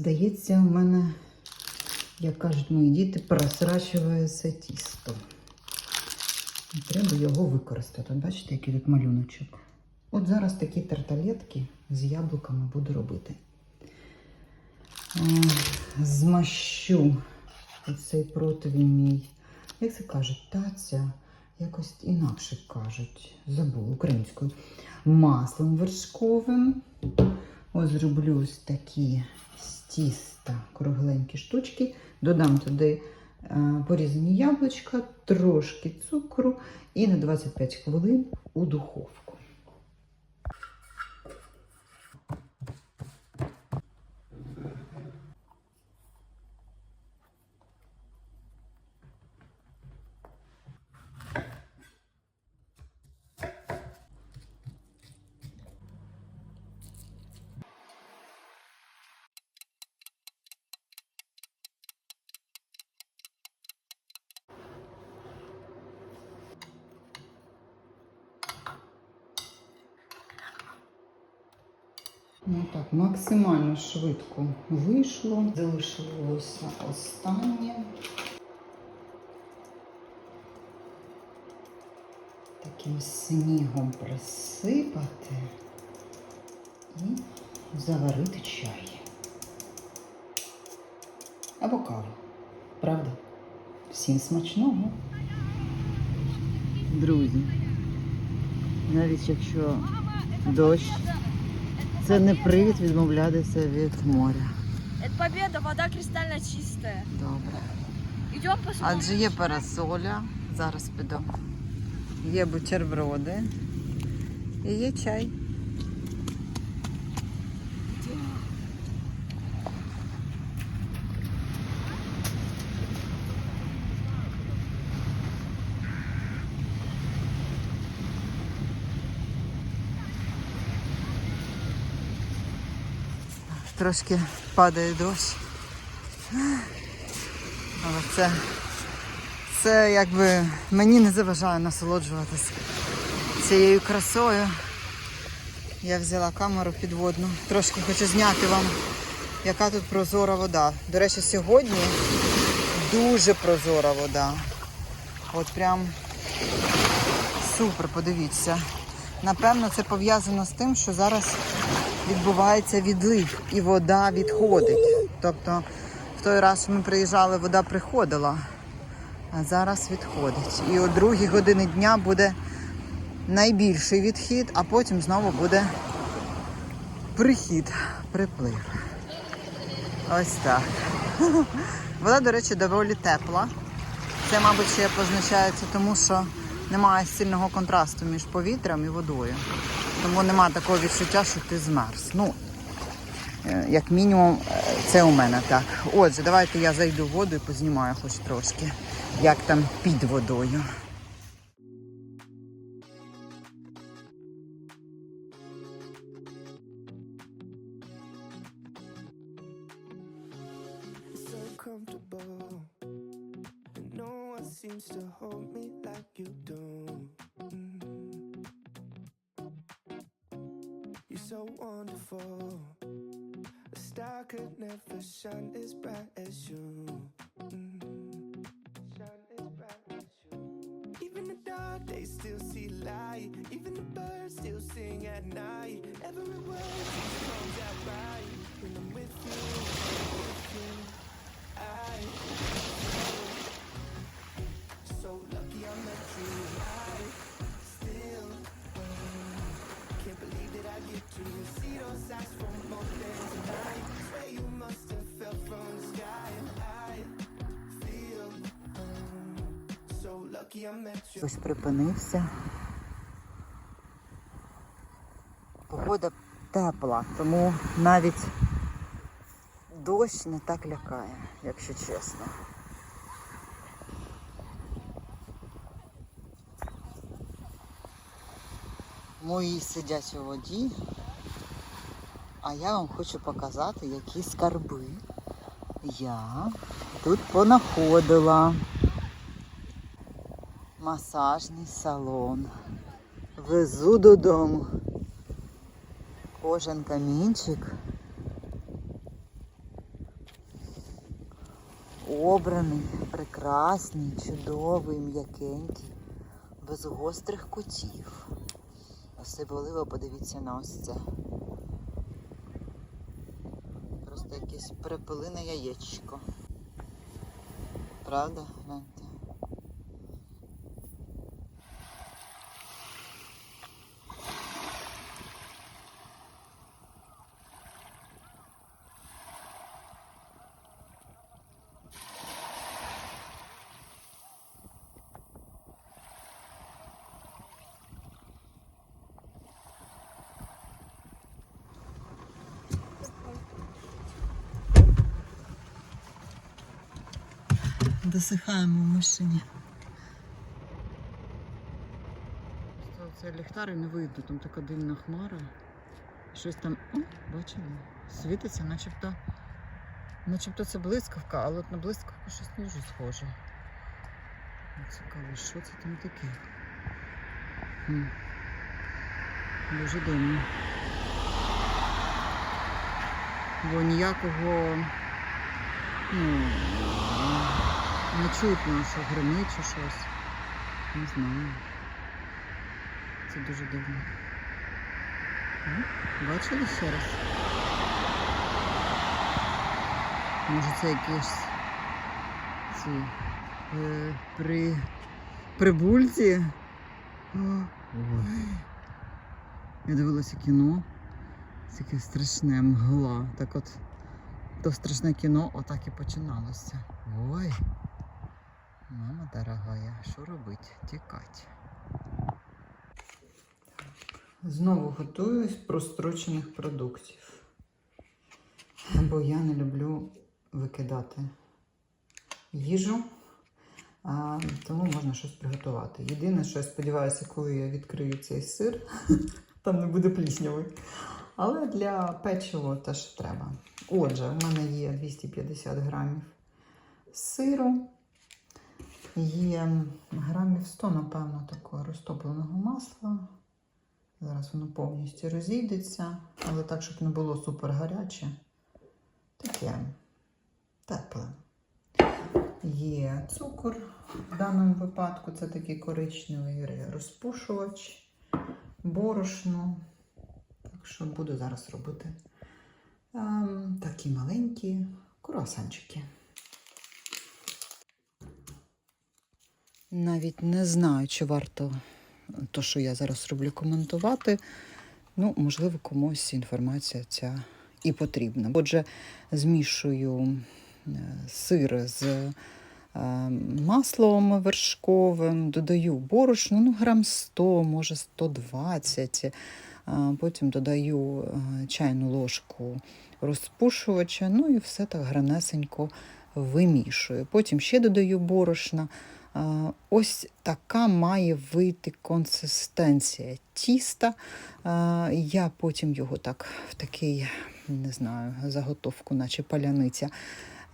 Здається, у мене, як кажуть мої діти, просрачується тісто. І Треба його використати. Бачите, який тут малюночок. От зараз такі тарталетки з яблуками буду робити. Е, Змащу цей противень мій. Як це кажуть, таця, якось інакше кажуть, забув українською. Маслом вершковим. Ось зроблю ось такі з тіста кругленькі штучки. Додам туди е, порізані яблучка, трошки цукру і на 25 хвилин у духовку. Ну так, максимально швидко вийшло. Залишилося останнє. Таким снігом присипати і заварити чай. Або каву. Правда? Всім смачного. Друзі, навіть якщо дощ, це не привід відмовлятися від моря. Це победа, вода кристально чиста. Добре. Йдемо посмотрим. Адже є парасоля, зараз піду. Є бутерброди і є чай. Трошки падає дощ. Але це це якби мені не заважає насолоджуватися цією красою. Я взяла камеру підводну. Трошки хочу зняти вам, яка тут прозора вода. До речі, сьогодні дуже прозора вода. От прям супер, подивіться. Напевно, це пов'язано з тим, що зараз відбувається відлив і вода відходить. Тобто в той раз, що ми приїжджали, вода приходила а зараз відходить. І о другій години дня буде найбільший відхід, а потім знову буде прихід, приплив. Ось так. Вода, до речі, доволі тепла. Це, мабуть, ще позначається тому, що немає сильного контрасту між повітрям і водою. Тому немає такого відчуття, що ти змерз. Ну, е, як мінімум, е, це у мене так. Отже, давайте я зайду в воду і познімаю хоч трошки, як там під водою. seems to hold me like you do. So wonderful. A star could never shine as bright as you. Mm. Even the dark days still see light. Even the birds still sing at night. Every word Ось припинився. Погода тепла, тому навіть дощ не так лякає, якщо чесно. Мої сидять у воді, а я вам хочу показати, які скарби я тут понаходила. Масажний салон. Везу додому. Кожен камінчик обраний, прекрасний, чудовий, м'якенький, без гострих кутів. Особливо подивіться на ось це. Просто якесь перепилине яєчко. Правда? Досихаємо в машині. Це ліхтари не видно, там така дивна хмара. Щось там, о, бачили, світиться, начебто, начебто це блискавка, але от на блискавку щось не дуже схоже. Цікаво, що це там таке? Хм. Дуже дивно. Бо ніякого ну, не чутно, що гримить чи щось. Не знаю. Це дуже дивно. Бачили ще раз? Може це якісь ці е, при прибульці? Ой. Я дивилася кіно. Це яке страшне мгла. Так от то страшне кіно отак і починалося. Ой. Мама дорогая, що робить? Тікать. Знову готуюсь прострочених продуктів. Бо я не люблю викидати їжу, а, тому можна щось приготувати. Єдине, що я сподіваюся, коли я відкрию цей сир, там не буде пліснявий. Але для печива теж треба. Отже, у мене є 250 грамів сиру. Є грамів 100, напевно, такого розтопленого масла. Зараз воно повністю розійдеться, але так, щоб не було супер гаряче. Таке тепле. Є цукор. В даному випадку це такий коричневий розпушувач, борошно. Так що буду зараз робити ем, такі маленькі круасанчики. Навіть не знаю, чи варто то, що я зараз роблю, коментувати. Ну, можливо, комусь інформація ця і потрібна. Отже, змішую е, сир з е, маслом вершковим, додаю борошно, ну, грам 100, може 120. Потім додаю е, чайну ложку розпушувача, ну і все так гранесенько вимішую. Потім ще додаю борошна. А, Ось така має вийти консистенція тіста. Я потім його так в такий, не знаю, заготовку, наче паляниця,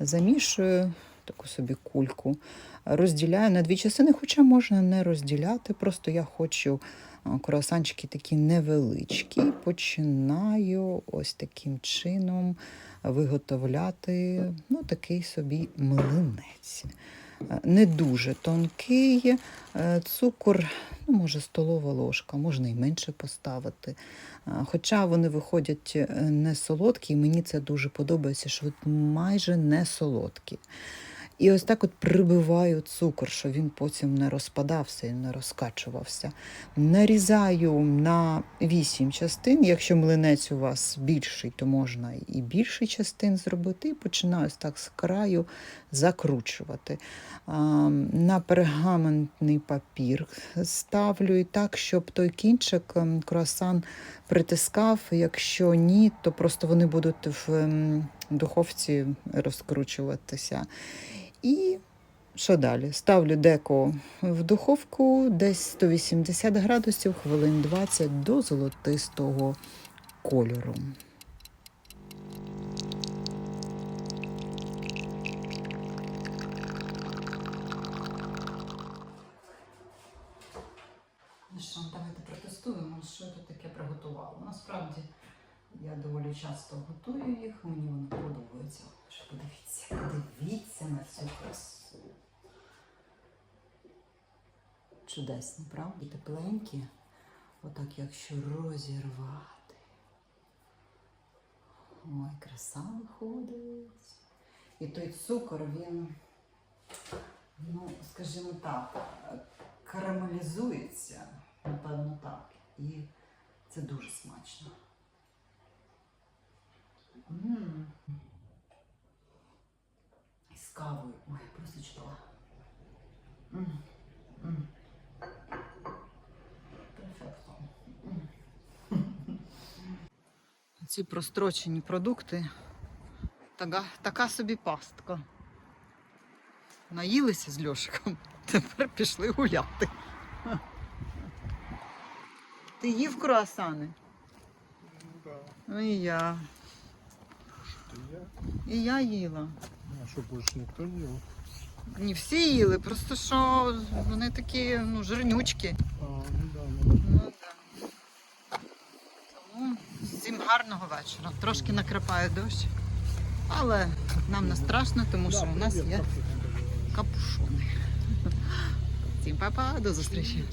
замішую, таку собі кульку, розділяю на дві частини, хоча можна не розділяти. Просто я хочу а, круасанчики такі невеличкі. Починаю ось таким чином виготовляти ну, такий собі млинець. Не дуже тонкий, е, цукор, ну, може, столова ложка, можна і менше поставити. Е, Хоча вони виходять е, не солодкі, і мені це дуже подобається, що майже не солодкі. І ось так от прибиваю цукор, щоб він потім не розпадався і не розкачувався. Нарізаю на 8 частин. Якщо млинець у вас більший, то можна і більший частин зробити. І починаю ось так з краю закручувати. На пергаментний папір ставлю і так, щоб той кінчик ем, круасан притискав. Якщо ні, то просто вони будуть в ем, духовці розкручуватися. І що далі? Ставлю деко в духовку десь 180 градусів, хвилин 20 до золотистого кольору. Чудесні, правда? Тепленькі. Отак, якщо розірвати. Ой, краса виходить. І той цукор, він, ну, скажімо так, карамелізується, напевно, так. І це дуже смачно. І з кавою. Ой, просто чудово. М. М. Перфекто. М. Ці прострочені продукти. Така, така собі пастка. Наїлися з Льошиком, тепер пішли гуляти. Ти їв круасани? Ну і я. І я їла. А что, больше никто не ел? Не всі їли, просто що вони такі ну, жирнючки. А, ну да, ну, Ну, да. Тому всім гарного вечора. Трошки накрапає дощ, але нам не страшно, тому що у нас є капушони. Всім па-па, до зустрічі.